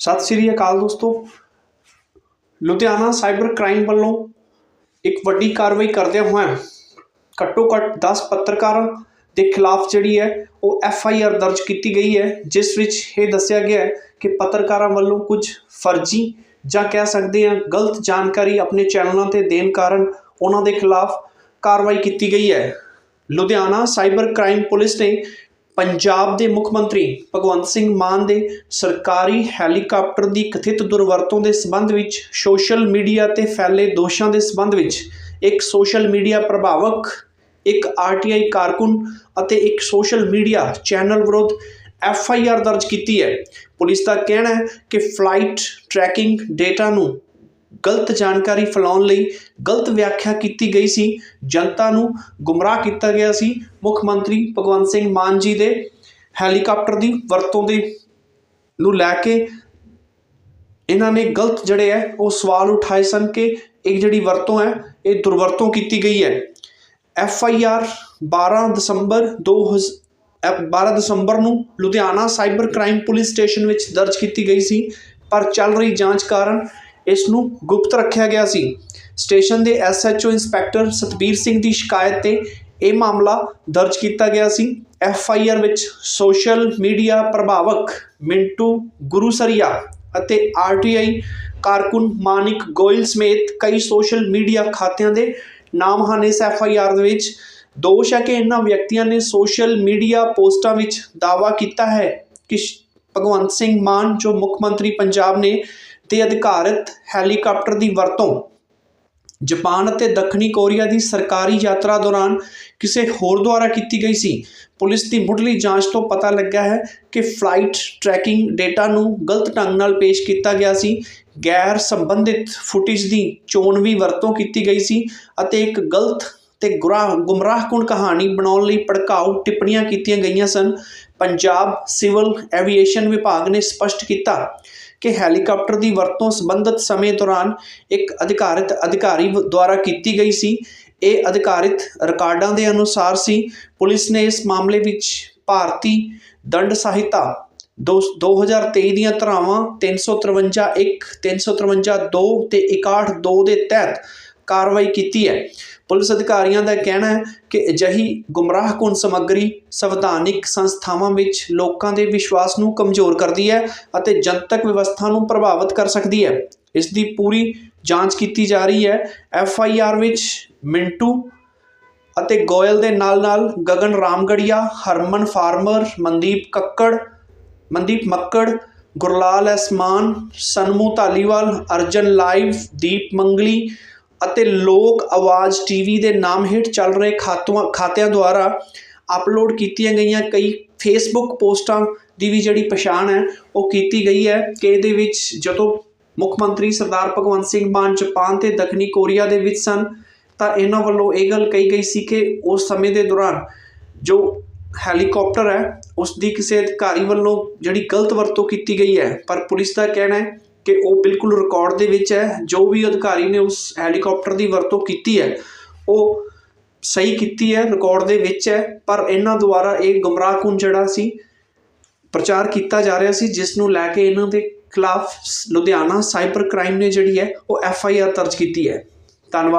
ਸਤਿ ਸ੍ਰੀ ਅਕਾਲ ਦੋਸਤੋ। Ludhiana cyber crime ਵੱਲੋਂ ਇੱਕ ਵੱਡੀ ਕਾਰਵਾਈ ਕਰਦਿਆਂ ਹੋਇਆਂ ਘੱਟੋ ਘੱਟ 10 ਪੱਤਰਕਾਰਾਂ ਦੇ ਖਿਲਾਫ ਜਿਹੜੀ ਹੈ, ਉਹ ਐਫ ਆਈ ਆਰ ਦਰਜ ਕੀਤੀ ਗਈ ਹੈ, ਜਿਸ ਵਿੱਚ ਇਹ ਦੱਸਿਆ ਗਿਆ ਹੈ ਕਿ ਪੱਤਰਕਾਰਾਂ ਵੱਲੋਂ ਕੁਝ ਫਰਜ਼ੀ ਜਾਂ ਕਹਿ ਸਕਦੇ ਹਾਂ ਗਲਤ ਜਾਣਕਾਰੀ ਆਪਣੇ ਚੈਨਲਾਂ ਤੇ ਦੇਣ ਕਾਰਨ ਉਹਨਾਂ ਦੇ ਖਿਲਾਫ ਕਾਰਵਾਈ ਕੀਤੀ ਗਈ ਹੈ। ਲੁਧਿਆਣਾ ਸਾਈਬਰ ਕ੍ਰਾਈਮ ਪੁਲਿਸ ਨੇ ਪੰਜਾਬ ਦੇ ਮੁੱਖ ਮੰਤਰੀ ਭਗਵੰਤ ਸਿੰਘ ਮਾਨ ਦੇ ਸਰਕਾਰੀ ਹੈਲੀਕਾਪਟਰ ਦੀ ਕਥਿਤ ਦੁਰਵਰਤੋਂ ਦੇ ਸਬੰਧ ਵਿੱਚ ਸੋਸ਼ਲ ਮੀਡੀਆ ਤੇ ਫੈਲੇ ਦੋਸ਼ਾਂ ਦੇ ਸਬੰਧ ਵਿੱਚ ਇੱਕ ਸੋਸ਼ਲ ਮੀਡੀਆ ਪ੍ਰਭਾਵਕ, ਇੱਕ ਆਰਟੀਆਈ ਕਾਰਕੁਨ ਅਤੇ ਇੱਕ ਸੋਸ਼ਲ ਮੀਡੀਆ ਚੈਨਲ ਵਿਰੁੱਧ ਐਫ ਆਈ ਆਰ ਦਰਜ ਕੀਤੀ ਹੈ। ਪੁਲਿਸ ਦਾ ਕਹਿਣਾ ਹੈ ਕਿ ਫਲਾਈਟ ਟਰੈਕਿੰਗ ਡੇਟਾ ਨੂੰ ਗਲਤ ਜਾਣਕਾਰੀ ਫੈਲਾਉਣ ਲਈ ਗਲਤ ਵਿਆਖਿਆ ਕੀਤੀ ਗਈ ਸੀ। ਜਨਤਾ ਨੂੰ ਗੁੰਮਰਾਹ ਕੀਤਾ ਗਿਆ ਸੀ। ਮੁੱਖ ਮੰਤਰੀ ਭਗਵੰਤ ਸਿੰਘ ਮਾਨ ਜੀ ਦੇ ਹੈਲੀਕਾਪਟਰ ਦੀ ਵਰਤੋਂ ਦੇ ਨੂੰ ਲੈ ਕੇ ਇਹਨਾਂ ਨੇ ਗਲਤ ਜਿਹੜੇ ਹੈ, ਉਹ ਸਵਾਲ ਉਠਾਏ ਸਨ ਕਿ ਇਹ ਜਿਹੜੀ ਵਰਤੋਂ ਹੈ, ਇਹ ਦੁਰਵਰਤੋਂ ਕੀਤੀ ਗਈ ਹੈ। ਐਫ ਆਈ ਆਰ 12 ਦਸੰਬਰ 2000 ਐ- 12 ਦਸੰਬਰ ਨੂੰ Ludhiana cyber crime police station ਵਿੱਚ ਦਰਜ ਕੀਤੀ ਗਈ ਸੀ। ਪਰ ਚੱਲ ਰਹੀ ਜਾਂਚ ਕਾਰਨ ਇਸ ਨੂੰ ਗੁਪਤ ਰੱਖਿਆ ਗਿਆ ਸੀ। ਸਟੇਸ਼ਨ ਦੇ S H O inspector Satbir Singh ਦੀ ਸ਼ਿਕਾਇਤ ਤੇ ਇਹ ਮਾਮਲਾ ਦਰਜ ਕੀਤਾ ਗਿਆ ਸੀ। ਐਫ ਆਈ ਆਰ ਵਿੱਚ ਸੋਸ਼ਲ ਮੀਡੀਆ ਪ੍ਰਭਾਵਕ ਮਿੰਟੂ ਗੁਰੂਸਰੀਆ ਅਤੇ ਆਰ ਟੀ ਆਈ ਕਾਰਕੁਨ ਮਾਨਿਕ ਗੋਇਲ ਸਮੇਤ ਕਈ ਸੋਸ਼ਲ ਮੀਡੀਆ ਖਾਤਿਆਂ ਦੇ ਨਾਮ ਹਨ ਇਸ ਐਫ ਆਈ ਆਰ ਦੇ ਵਿੱਚ। ਦੋਸ਼ ਹੈ ਕਿ ਇਹਨਾਂ ਵਿਅਕਤੀਆਂ ਨੇ ਸੋਸ਼ਲ ਮੀਡੀਆ ਪੋਸਟਾਂ ਵਿੱਚ ਦਾਅਵਾ ਕੀਤਾ ਹੈ ਕਿ ਸ਼- ਭਗਵੰਤ ਸਿੰਘ ਮਾਨ, ਜੋ ਮੁੱਖ ਮੰਤਰੀ ਪੰਜਾਬ ਨੇ ਤੇ ਅਧਿਕਾਰਤ ਹੈਲੀਕਾਪਟਰ ਦੀ ਵਰਤੋਂ। ਜਾਪਾਨ ਅਤੇ ਦੱਖਣੀ ਕੋਰੀਆ ਦੀ ਸਰਕਾਰੀ ਯਾਤਰਾ ਦੌਰਾਨ ਕਿਸੇ ਹੋਰ ਦੁਆਰਾ ਕੀਤੀ ਗਈ ਸੀ। ਪੁਲਿਸ ਦੀ ਮੁੱਢਲੀ ਜਾਂਚ ਤੋਂ ਪਤਾ ਲੱਗਾ ਹੈ ਕਿ ਫਲਾਈਟ ਟਰੈਕਿੰਗ ਡੇਟਾ ਨੂੰ ਗਲਤ ਢੰਗ ਨਾਲ ਪੇਸ਼ ਕੀਤਾ ਗਿਆ ਸੀ। ਗੈਰ ਸੰਬੰਧਿਤ ਫੁਟੇਜ ਦੀ ਚੋਣਵੀ ਵਰਤੋਂ ਕੀਤੀ ਗਈ ਸੀ ਅਤੇ ਇੱਕ ਗਲਤ ਤੇ ਗੁਰਾ- ਗੁੰਮਰਾਹਕੁਨ ਕਹਾਣੀ ਬਣਾਉਣ ਲਈ ਭੜਕਾਊ ਟਿੱਪਣੀਆਂ ਕੀਤੀਆਂ ਗਈਆਂ ਸਨ। ਪੰਜਾਬ ਸਿਵਲ ਐਵੀਏਸ਼ਨ ਵਿਭਾਗ ਨੇ ਸਪਸ਼ਟ ਕੀਤਾ ਕਿ ਹੈਲੀਕਾਪਟਰ ਦੀ ਵਰਤੋਂ ਸੰਬੰਧਿਤ ਸਮੇਂ ਦੌਰਾਨ ਇੱਕ ਅਧਿਕਾਰਤ ਅਧਿਕਾਰੀ ਦੁਆਰਾ ਕੀਤੀ ਗਈ ਸੀ। ਇਹ ਅਧਿਕਾਰਿਤ ਰਿਕਾਰਡਾਂ ਦੇ ਅਨੁਸਾਰ ਸੀ। ਪੁਲਿਸ ਨੇ ਇਸ ਮਾਮਲੇ ਵਿੱਚ ਭਾਰਤੀ ਦੰਡ ਸਾਹਿਤਾ ਦੋ 2023 ਦੀਆਂ ਧਾਰਾਵਾਂ 353 1 353 2 ਤੇ 61 2 ਦੇ ਤਹਿਤ ਕਾਰਵਾਈ ਕੀਤੀ ਹੈ। ਪੁਲਿਸ ਅਧਿਕਾਰੀਆਂ ਦਾ ਕਹਿਣਾ ਹੈ ਕਿ ਅਜਿਹੀ ਗੁੰਮਰਾਹਕੁੰਨ ਸਮੱਗਰੀ ਸੰਵਿਧਾਨਿਕ ਸੰਸਥਾਵਾਂ ਵਿੱਚ ਲੋਕਾਂ ਦੇ ਵਿਸ਼ਵਾਸ ਨੂੰ ਕਮਜ਼ੋਰ ਕਰਦੀ ਹੈ ਅਤੇ ਜਨਤਕ ਵਿਵਸਥਾ ਨੂੰ ਪ੍ਰਭਾਵਿਤ ਕਰ ਸਕਦੀ ਹੈ। ਇਸ ਦੀ ਪੂਰੀ ਜਾਂਚ ਕੀਤੀ ਜਾ ਰਹੀ ਹੈ। ਐਫ ਆਈ ਆਰ ਵਿੱਚ ਮਿੰਟੂ ਅਤੇ ਗੋਇਲ ਦੇ ਨਾਲ-ਨਾਲ ਗਗਨ ਰਾਮਗੜੀਆ, ਹਰਮਨ ਫਾਰਮਰ, ਮਨਦੀਪ ਕੱਕੜ, ਮਨਦੀਪ ਮੱਕੜ, ਗੁਰਲਾਲ ਅਸਮਾਨ ਸਨਮੂ ਧਾਲੀਵਾਲ, ਅਰਜਨ ਲਾਈਵ, ਦੀਪ ਮੰਗਲੀ ਅਤੇ ਲੋਕ ਆਵਾਜ਼ ਟੀਵੀ ਦੇ ਨਾਮ ਹੇਠ ਚੱਲ ਰਹੇ ਖਾਤੂਆਂ ਖਾਤਿਆਂ ਦੁਆਰਾ ਅਪਲੋਡ ਕੀਤੀਆਂ ਗਈਆਂ ਕਈ ਫੇਸਬੁੱਕ ਪੋਸਟਾਂ ਦੀ ਵੀ ਜਿਹੜੀ ਪਛਾਣ ਹੈ, ਉਹ ਕੀਤੀ ਗਈ ਹੈ ਕਿ ਇਹਦੇ ਵਿੱਚ ਜਦੋਂ ਮੁੱਖ ਮੰਤਰੀ ਸਰਦਾਰ ਭਗਵੰਤ ਸਿੰਘ ਮਾਨ ਜਾਪਾਨ ਤੇ ਦੱਖਣੀ ਕੋਰੀਆ ਦੇ ਵਿੱਚ ਸਨ, ਤਾਂ ਇਹਨਾਂ ਵੱਲੋਂ ਇਹ ਗੱਲ ਕਹੀ ਗਈ ਸੀ ਕਿ ਉਸ ਸਮੇਂ ਦੇ ਦੌਰਾਨ ਜੋ ਹੈਲੀਕਾਪਟਰ ਹੈ, ਉਸ ਦੀ ਕਿਸੇ ਅਧਿਕਾਰੀ ਵੱਲੋਂ ਜਿਹੜੀ ਗਲਤ ਵਰਤੋਂ ਕੀਤੀ ਗਈ ਹੈ, ਪਰ ਪੁਲਿਸ ਦਾ ਕਹਿਣਾ ਹੈ ਕਿ ਉਹ ਬਿਲਕੁਲ ਰਿਕਾਰਡ ਦੇ ਵਿੱਚ ਹੈ, ਜੋ ਵੀ ਅਧਿਕਾਰੀ ਨੇ ਉਸ ਹੈਲੀਕਾਪਟਰ ਦੀ ਵਰਤੋਂ ਕੀਤੀ ਹੈ, ਉਹ ਸਹੀ ਕੀਤੀ ਹੈ ਰਿਕਾਰਡ ਦੇ ਵਿੱਚ ਹੈ, ਪਰ ਇਹਨਾਂ ਦੁਆਰਾ ਇਹ ਗੁੰਮਰਾਹਕੁਨ ਜਿਹੜਾ ਸੀ, ਪ੍ਰਚਾਰ ਕੀਤਾ ਜਾ ਰਿਹਾ ਸੀ, ਜਿਸ ਨੂੰ ਲੈ ਕੇ ਇਹਨਾਂ ਦੇ ਖਿਲਾਫ ਲੁਧਿਆਣਾ ਸਾਈਬਰ ਕ੍ਰਾਈਮ ਨੇ ਜਿਹੜੀ ਹੈ, ਉਹ ਐਫ ਆਈ ਆਰ ਦਰਜ ਕੀਤੀ ਹੈ। ਧੰਨਵਾਦ।